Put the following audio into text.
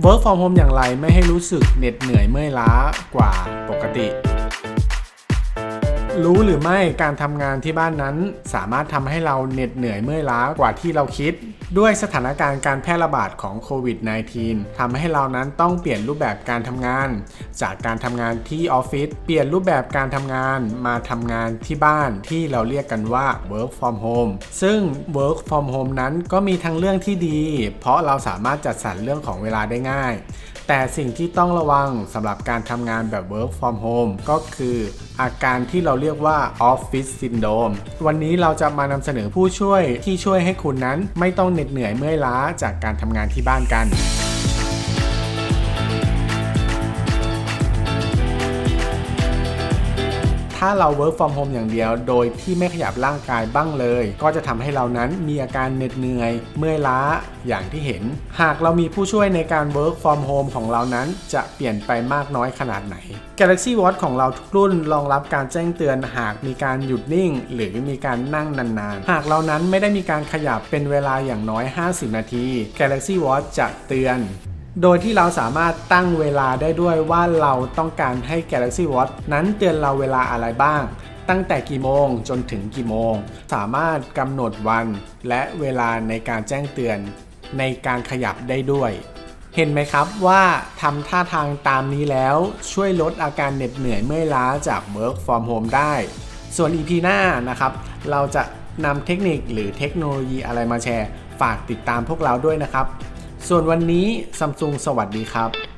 Work from home อย่างไรไม่ให้รู้สึกเหน็ดเหนื่อยเมื่อยล้ากว่าปกติ รู้หรือไม่การทำงานที่บ้านนั้น สามารถทำให้เราเหน็ดเหนื่อยเมื่อยล้ากว่าที่เราคิด ด้วยสถานการณ์การแพร่ระบาดของโควิด -19 ทำให้เรานั้นต้องเปลี่ยนรูปแบบการทำงาน จากการทำงานที่ออฟฟิศเปลี่ยนรูปแบบการทำงานมาทำงานที่บ้านที่เราเรียกกันว่า work from home ซึ่ง work from home นั้นก็มีทั้งเรื่องที่ดี เพราะเราสามารถจัดสรรเรื่องของเวลาได้ง่าย แต่สิ่งที่ต้องระวังสำหรับการทำงานแบบ work from home ก็คืออาการที่เราเรียกว่าออฟฟิศซินโดมวันนี้เราจะมานำเสนอผู้ช่วยที่ช่วยให้คุณนั้นไม่ต้องเหน็ดเหนื่อยเมื่อยล้าจากการทำงานที่บ้านกัน ถ้าเรา work from home อย่างเดียว โดยที่ไม่ขยับร่างกายบ้างเลย ก็จะทำให้เรานั้นมีอาการเหน็ดเหนื่อย เมื่อยล้าอย่างที่เห็น หากเรามีผู้ช่วยในการ work from home ของเรานั้นจะเปลี่ยนไปมากน้อยขนาดไหน Galaxy Watch ของเราทุกรุ่นรองรับการแจ้งเตือนหากมีการหยุดนิ่ง หรือมีการนั่งนานๆ หากเรานั้นไม่ได้มีการขยับเป็นเวลาอย่างน้อย 50 นาที Galaxy Watch จะเตือน โดยที่เราสามารถตั้งเวลาได้ด้วยว่าเราต้องการให้ Galaxy Watch นั้นเตือนเราเวลาอะไรบ้าง ตั้งแต่กี่โมงจนถึงกี่โมง สามารถกำหนดวันและเวลาในการแจ้งเตือนในการขยับได้ด้วย เห็นไหมครับว่าทำท่าทางตามนี้แล้วช่วยลดอาการเหน็ดเหนื่อยเมื่อยล้าจาก Work from Home ได้ ส่วน EP หน้านะครับ เราจะนำเทคนิคหรือเทคโนโลยีอะไรมาแชร์ ฝากติดตามพวกเราด้วยนะครับ ส่วนวันนี้ซัมซุงสวัสดีครับ